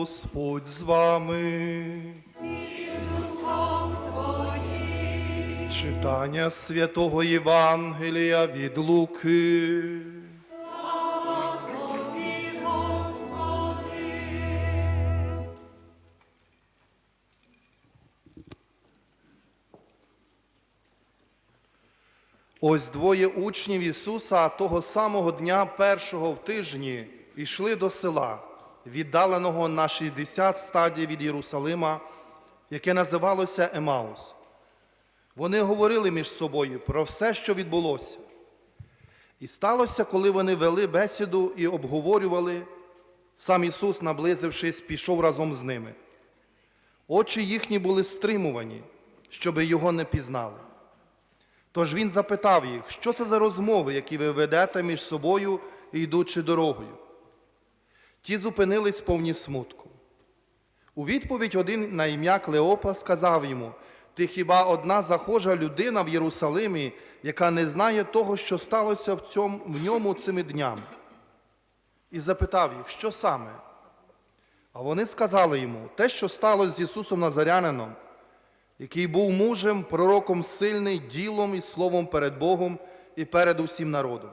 Господь з вами. Читання святого Євангелія від Луки. Ось двоє учнів Ісуса того самого дня першого в тижні йшли до села, віддаленого на 60 стадій від Єрусалима, яке називалося Емаус. Вони говорили між собою про все, що відбулося. І сталося, коли вони вели бесіду і обговорювали, сам Ісус, наблизившись, пішов разом з ними. Очі їхні були стримувані, щоби його не пізнали. Тож він запитав їх, що це за розмови, які ви ведете між собою, йдучи дорогою. Ті зупинились повні смутку. У відповідь один на ім'я Клеопа сказав йому: Ти хіба одна захожа людина в Єрусалимі, яка не знає того, що сталося в, цьому, в ньому цими днями? І запитав їх, що саме? А вони сказали йому, те, що сталося з Ісусом Назарянином, який був мужем, пророком сильний, ділом і словом перед Богом і перед усім народом.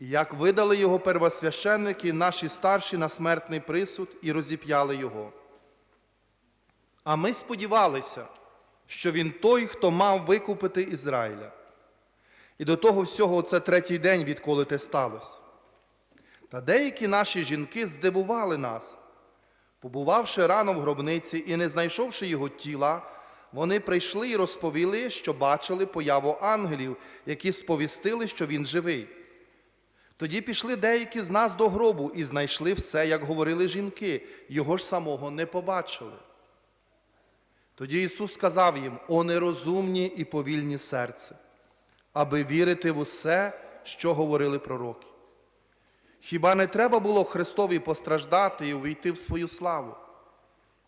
І як видали його первосвященники, наші старші на смертний присуд і розіп'яли його. А ми сподівалися, що він той, хто мав викупити Ізраїля. І до того всього це третій день, відколи те сталося. Та деякі наші жінки здивували нас. Побувавши рано в гробниці і не знайшовши його тіла, вони прийшли і розповіли, що бачили появу ангелів, які сповістили, що він живий. Тоді пішли деякі з нас до гробу і знайшли все, як говорили жінки, його ж самого не побачили. Тоді Ісус сказав їм: О нерозумні і повільні серце, аби вірити в усе, що говорили пророки. Хіба не треба було Христові постраждати і увійти в свою славу?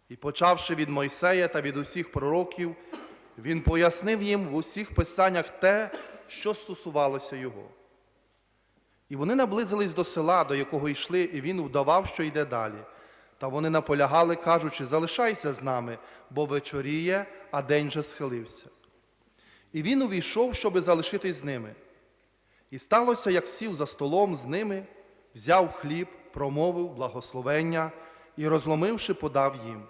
І почавши від Мойсея та від усіх пророків, він пояснив їм в усіх писаннях те, що стосувалося його. І вони наблизились до села, до якого йшли, і він вдавав, що йде далі. Та вони наполягали, кажучи, залишайся з нами, бо вечоріє, а день же схилився. І він увійшов, щоби залишитись з ними. І сталося, як сів за столом з ними, взяв хліб, промовив благословення і, розломивши, подав їм.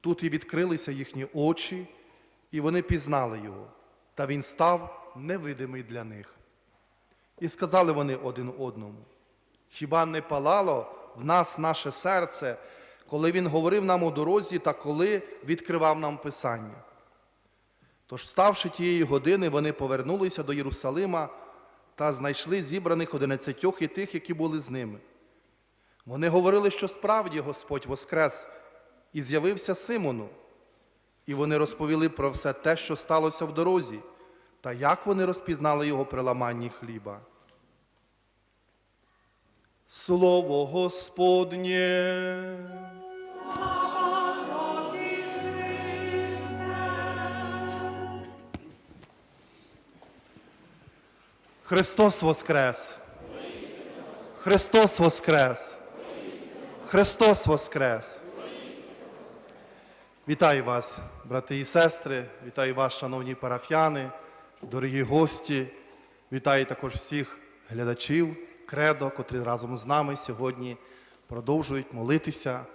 Тут і відкрилися їхні очі, і вони пізнали його, та він став невидимий для них. І сказали вони один одному: Хіба не палало в нас наше серце, коли він говорив нам у дорозі та коли відкривав нам Писання? Тож, вставши тієї години, вони повернулися до Єрусалима та знайшли зібраних одинадцятьох і тих, які були з ними. Вони говорили, що справді Господь воскрес і з'явився Симону. І вони розповіли про все те, що сталося в дорозі, та як вони розпізнали його при ламанні хліба. Слово Господнє. Христос Воскрес! Христос Воскрес! Христос Воскрес! Вітаю вас, брати і сестри, вітаю вас, шановні парафіяни, дорогі гості, вітаю також всіх глядачів кредо, котрі разом з нами сьогодні продовжують молитися,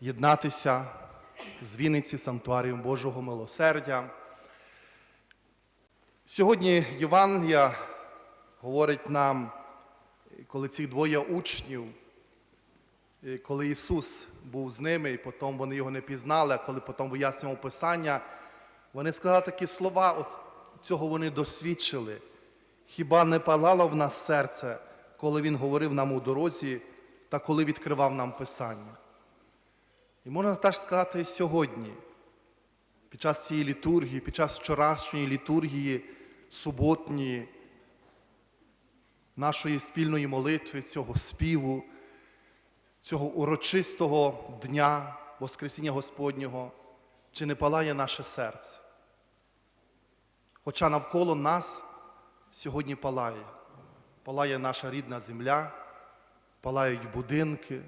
єднатися з Вінниці Санктуаріум Божого милосердя. Сьогодні Євангелія говорить нам, коли ці двоє учнів, коли Ісус був з ними, і потім вони його не пізнали, а коли потім вияснював Писання, вони сказали такі слова, цього вони досвідчили. Хіба не палало в нас серце, коли Він говорив нам у дорозі та коли відкривав нам Писання? І можна теж сказати сьогодні, під час цієї літургії, під час вчорашньої літургії, суботньої, нашої спільної молитви, цього співу, цього урочистого дня Воскресіння Господнього, чи не палає наше серце? Хоча навколо нас сьогодні палає. Палає наша рідна земля, палають будинки,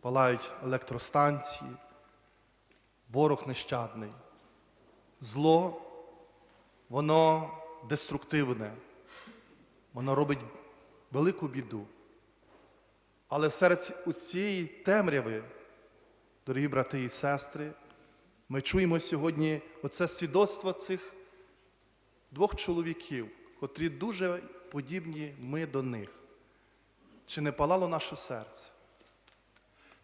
палають електростанції, ворог нещадний. Зло, воно деструктивне, воно робить велику біду. Але серед усієї темряви, дорогі брати і сестри, ми чуємо сьогодні оце свідоцтво цих двох чоловіків, котрі дуже подібні ми до них. Чи не палало наше серце?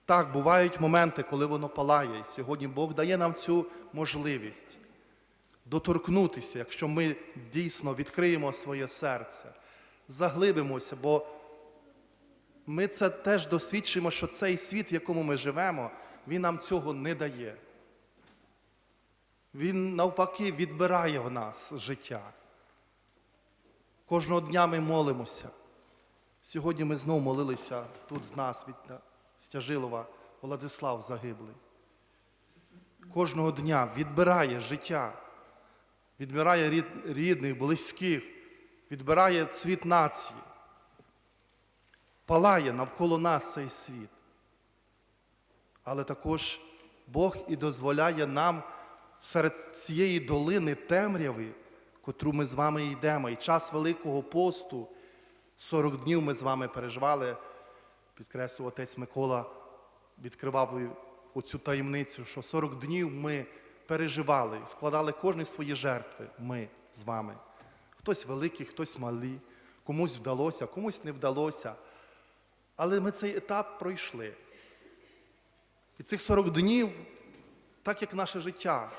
Так, бувають моменти, коли воно палає, і сьогодні Бог дає нам цю можливість доторкнутися, якщо ми дійсно відкриємо своє серце, заглибимося, бо ми це теж досвідчимо, що цей світ, в якому ми живемо, він нам цього не дає. Він навпаки відбирає в нас життя. Кожного дня ми молимося. Сьогодні ми знову молилися тут з нас від Стяжилова Владислав загиблий. Кожного дня відбирає життя, відбирає рід, рідних, близьких, відбирає цвіт нації. Палає навколо нас цей світ. Але також Бог і дозволяє нам серед цієї долини темряви, котру ми з вами йдемо, і час Великого посту, 40 днів ми з вами переживали, підкреслив отець Микола, відкривав оцю таємницю, що 40 днів ми переживали, складали кожні свої жертви, ми з вами. Хтось великий, хтось малий, комусь вдалося, комусь не вдалося. Але ми цей етап пройшли. І цих 40 днів, так як наше життя,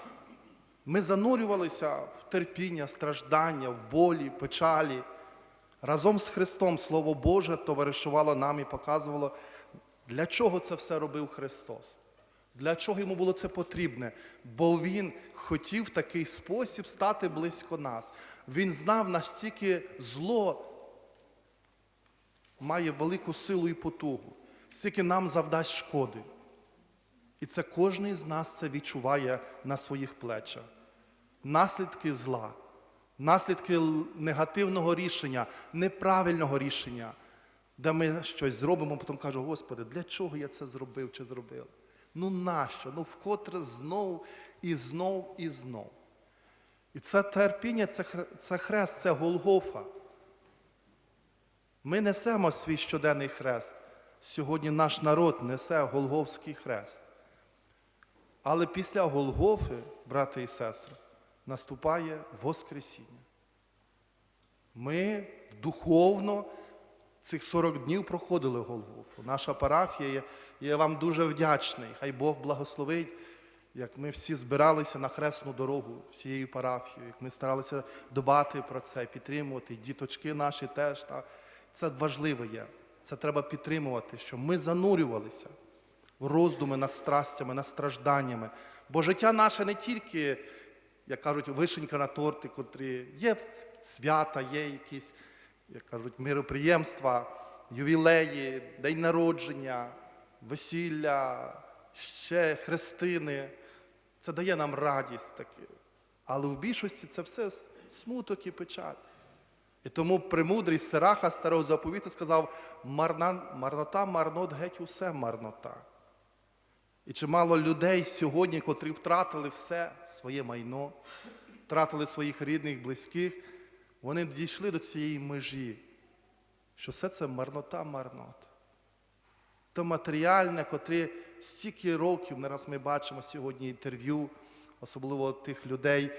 ми занурювалися в терпіння, страждання, в болі, печалі. Разом з Христом Слово Боже товаришувало нам і показувало, для чого це все робив Христос. Для чого йому було це потрібне? Бо Він хотів в такий спосіб стати близько нас. Він знав, настільки зло має велику силу і потугу, скільки нам завдасть шкоди. І це кожен з нас це відчуває на своїх плечах. Наслідки зла, наслідки негативного рішення, неправильного рішення, де ми щось зробимо, потім кажемо, Господи, для чого я це зробив чи зробила? Ну нащо? Ну вкотре знов і знов і знов. І це терпіння, це, хрест, це Голгофа. Ми несемо свій щоденний хрест. Сьогодні наш народ несе Голговський хрест. Але після Голгофи, брати і сестри, наступає Воскресіння. Ми духовно цих 40 днів проходили Голгофу. Наша парафія, є- я вам дуже вдячний. Хай Бог благословить, як ми всі збиралися на хресну дорогу всією парафією, як ми старалися дбати про це, підтримувати. Діточки наші теж. Та. Це важливо є. Це треба підтримувати, щоб ми занурювалися в роздуми над страстями, над стражданнями. Бо життя наше не тільки, як кажуть, вишенька на торти, котрі є свята, є якісь, як кажуть, мироприємства, ювілеї, день народження, весілля, ще хрестини. Це дає нам радість таки. Але в більшості це все смуток і печаль. І тому премудрий Сираха старого заповіту сказав: «Марна, марнота, марнот, геть усе марнота. І чимало людей сьогодні, котрі втратили все своє майно, втратили своїх рідних, близьких, вони дійшли до цієї межі, що все це марнота, марнот. То матеріальне, котре стільки років, не раз ми бачимо сьогодні інтерв'ю, особливо тих людей,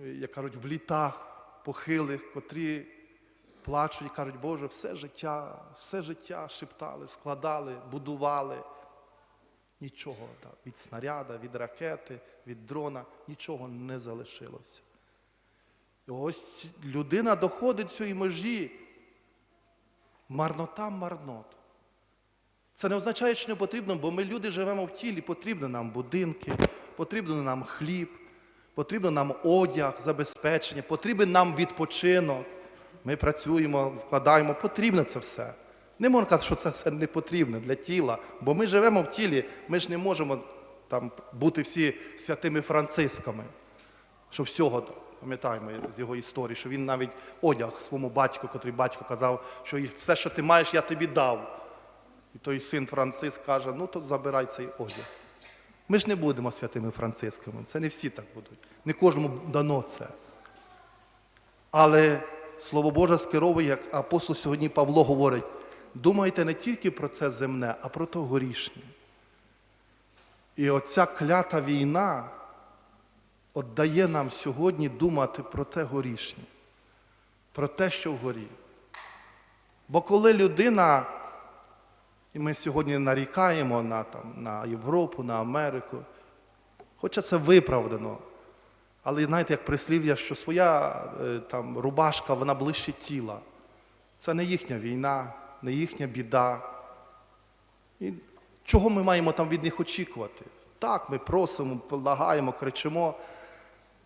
е, як кажуть, в літах похилих, котрі плачуть і кажуть, Боже, все життя, все життя шептали, складали, будували. Нічого так, від снаряда, від ракети, від дрона, нічого не залишилося. І ось людина доходить до цієї межі. Марнота марнот. Це не означає, що не потрібно, бо ми люди живемо в тілі, потрібно нам будинки, потрібно нам хліб, потрібно нам одяг, забезпечення, потрібен нам відпочинок. Ми працюємо, вкладаємо, потрібно це все. Не можна казати, що це все не потрібно для тіла, бо ми живемо в тілі, ми ж не можемо там бути всі святими Францисками, що всього пам'ятаємо з його історії, що він навіть одяг своєму батьку, котрий батько казав, що все, що ти маєш, я тобі дав. І той син Франциск каже, ну то забирай цей одяг. Ми ж не будемо святими Францисками, це не всі так будуть. Не кожному дано це. Але Слово Боже скеровує, як апостол сьогодні Павло говорить, думайте не тільки про це земне, а про то горішнє. І оця клята війна дає нам сьогодні думати про те горішнє, про те, що вгорі. Бо коли людина, і ми сьогодні нарікаємо на, там, на Європу, на Америку, хоча це виправдано, але знаєте, як прислів'я, що своя е, там, рубашка, вона ближче тіла. Це не їхня війна, не їхня біда. І чого ми маємо там від них очікувати? Так, ми просимо, полагаємо, кричимо,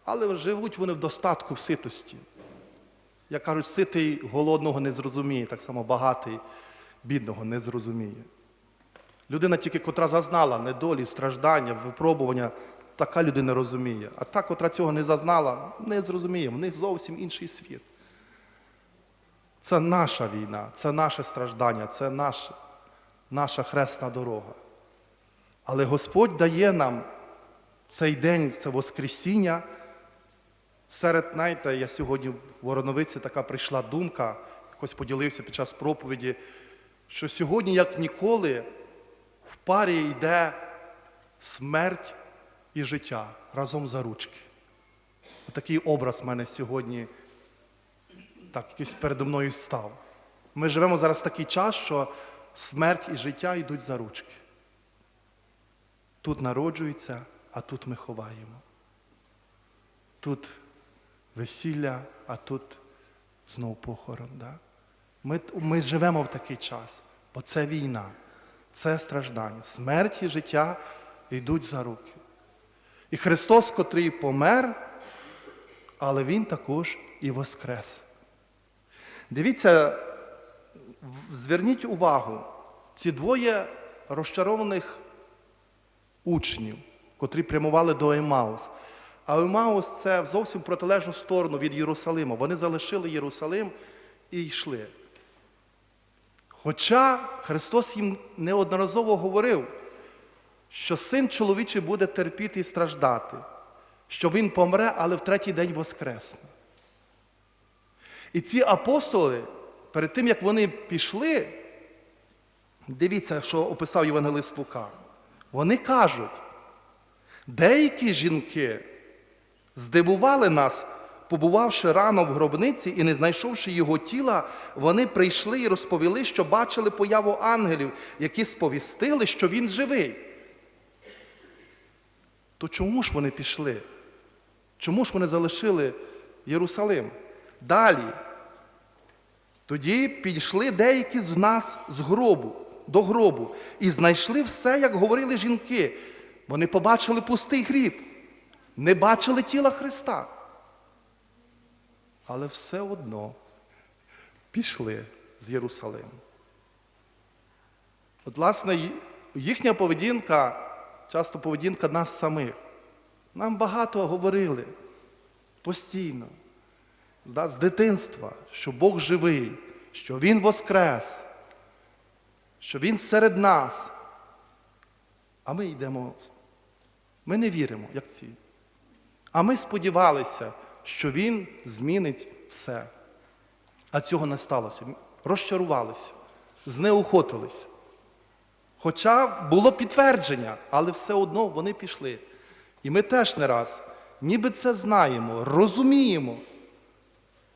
але живуть вони в достатку, в ситості. Як кажуть, ситий голодного не зрозуміє, так само багатий бідного не зрозуміє. Людина тільки, котра зазнала недолі, страждання, випробування, така людина розуміє. А та, котра цього не зазнала, не зрозуміє. В них зовсім інший світ. Це наша війна, це наше страждання, це наш, наша хресна дорога. Але Господь дає нам цей день, це Воскресіння. Серед, знаєте, я сьогодні в Вороновиці така прийшла думка, якось поділився під час проповіді, що сьогодні, як ніколи, в парі йде смерть і життя разом за ручки. Такий образ в мене сьогодні так, якийсь передо мною став. Ми живемо зараз в такий час, що смерть і життя йдуть за ручки. Тут народжується, а тут ми ховаємо. Тут весілля, а тут знов похорон. Да? Ми, ми живемо в такий час, бо це війна, це страждання. Смерть і життя йдуть за руки. І Христос, котрий помер, але Він також і воскрес. Дивіться, зверніть увагу, ці двоє розчарованих учнів, котрі прямували до Емаус. А Емаус це зовсім протилежну сторону від Єрусалима. Вони залишили Єрусалим і йшли. Хоча Христос їм неодноразово говорив, що син чоловічий буде терпіти і страждати, що він помре, але в третій день воскресне. І ці апостоли, перед тим як вони пішли, дивіться, що описав Євангелист Лука. Вони кажуть, деякі жінки здивували нас, побувавши рано в гробниці і не знайшовши його тіла, вони прийшли і розповіли, що бачили появу ангелів, які сповістили, що він живий. То чому ж вони пішли? Чому ж вони залишили Єрусалим? Далі. Тоді підійшли деякі з нас з гробу, до гробу і знайшли все, як говорили жінки. Вони побачили пустий гріб, не бачили тіла Христа. Але все одно пішли з Єрусалиму. От, власне, їхня поведінка, часто поведінка нас самих. Нам багато говорили постійно, з дитинства, що Бог живий, що Він воскрес, що Він серед нас. А ми йдемо. Ми не віримо, як ці. А ми сподівалися, що Він змінить все. А цього не сталося. Розчарувалися, знеохотилися. Хоча було підтвердження, але все одно вони пішли. І ми теж не раз, ніби це знаємо, розуміємо.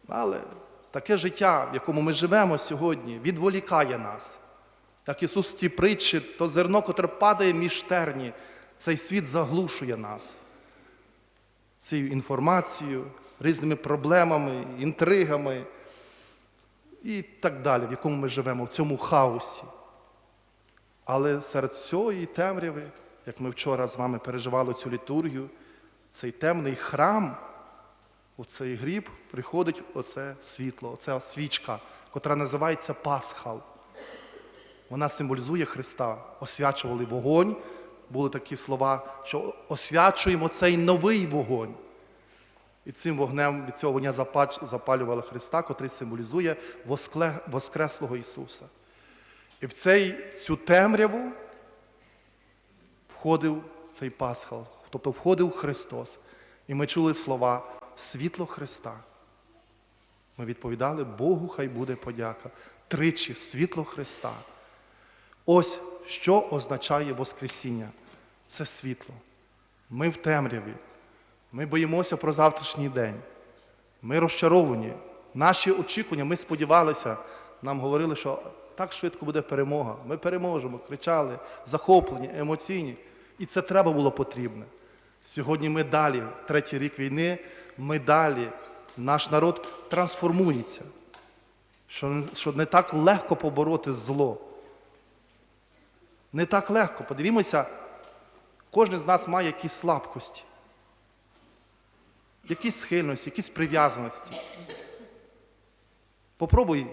Але таке життя, в якому ми живемо сьогодні, відволікає нас. Так Ісус в тій притчі, то зерно, котре падає між терні, цей світ заглушує нас цією інформацією, різними проблемами, інтригами і так далі, в якому ми живемо, в цьому хаосі. Але серед цієї темряви, як ми вчора з вами переживали цю літургію, цей темний храм, у цей гріб приходить оце світло, оця свічка, котра називається Пасхал. Вона символізує Христа. Освячували вогонь. Були такі слова, що освячуємо цей новий вогонь. І цим вогнем від цього вогня запалювали Христа, котрий символізує Воскреслого Ісуса. І в цей, цю темряву входив цей пасхал, тобто входив Христос. І ми чули слова світло Христа. Ми відповідали, Богу хай буде подяка. Тричі світло Христа. Ось що означає Воскресіння. Це світло. Ми в темряві. Ми боїмося про завтрашній день. Ми розчаровані. Наші очікування, ми сподівалися, нам говорили, що так швидко буде перемога. Ми переможемо, кричали, захоплені, емоційні. І це треба було потрібне. Сьогодні ми далі, третій рік війни, ми далі, наш народ трансформується, що, не так легко побороти зло. Не так легко. Подивімося, кожен з нас має якісь слабкості, якісь схильності, якісь прив'язаності. Попробуй,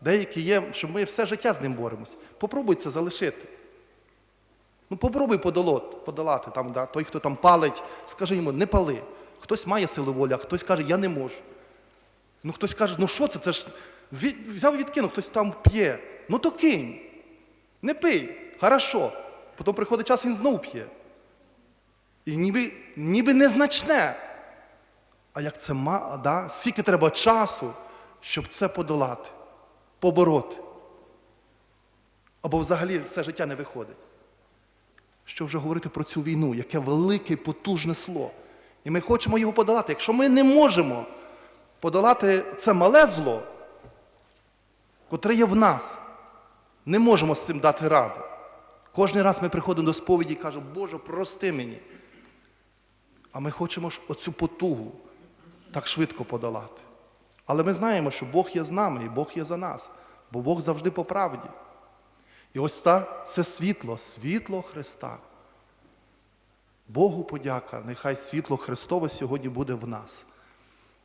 деякі є, що ми все життя з ним боремося. Попробуй це залишити. Ну, попробуй подолати, подолати там, да, той, хто там палить, скажи йому, не пали. Хтось має силу волі, а хтось каже, я не можу. Ну хтось каже, ну що це? Це ж взяв і відкинув, хтось там п'є. Ну то кинь. Не пий, хорошо. Потім приходить час, він знов п'є. І ніби, ніби незначне. А як це ма, да? скільки треба часу, щоб це подолати, побороти. Або взагалі все життя не виходить. Що вже говорити про цю війну, яке велике потужне зло. І ми хочемо його подолати. Якщо ми не можемо подолати це мале зло, котре є в нас, не можемо з цим дати ради. Кожен раз ми приходимо до сповіді і кажемо, Боже, прости мені. А ми хочемо ж оцю потугу так швидко подолати. Але ми знаємо, що Бог є з нами і Бог є за нас, бо Бог завжди по правді. І ось та, це світло, світло Христа. Богу подяка, нехай світло Христове сьогодні буде в нас.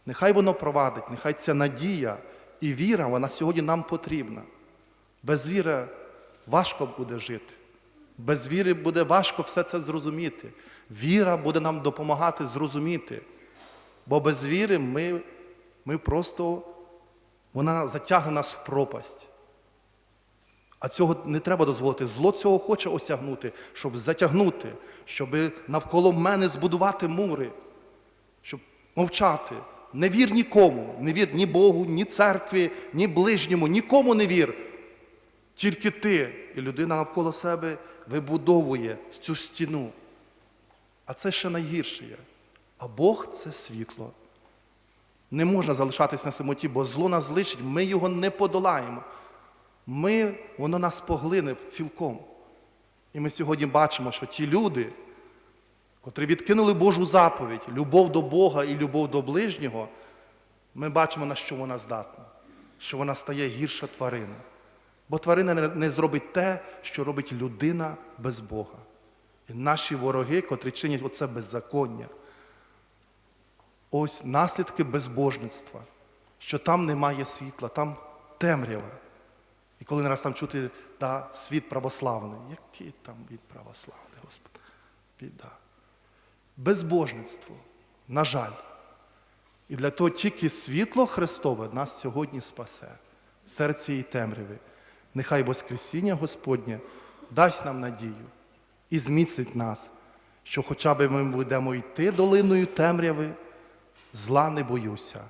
Нехай воно провадить, нехай ця надія і віра, вона сьогодні нам потрібна. Без віри важко буде жити. Без віри буде важко все це зрозуміти. Віра буде нам допомагати зрозуміти. Бо без віри ми, ми просто, вона затягне нас в пропасть. А цього не треба дозволити. Зло цього хоче осягнути, щоб затягнути, щоб навколо мене збудувати мури, щоб мовчати. Не вір нікому, не вір ні Богу, ні церкві, ні ближньому, нікому не вір. Тільки ти і людина навколо себе вибудовує цю стіну. А це ще найгірше є. А Бог це світло. Не можна залишатись на самоті, бо зло нас зличить, ми його не подолаємо. Ми, воно нас поглине цілком. І ми сьогодні бачимо, що ті люди, котрі відкинули Божу заповідь, любов до Бога і любов до ближнього, ми бачимо, на що вона здатна, що вона стає гірша тварина. Бо тварина не- зробить те, що робить людина без Бога. І наші вороги, котрі чинять оце беззаконня, ось наслідки безбожництва, що там немає світла, там темрява. І коли не раз там чути да, світ православний, який там від православний, Господи, біда. Безбожництво, на жаль. І для того тільки світло Христове нас сьогодні спасе, серце і темряви. Нехай Воскресіння Господнє дасть нам надію і зміцнить нас, що хоча б ми будемо йти долиною темряви, зла не боюся,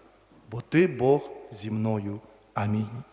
бо ти Бог зі мною. Амінь.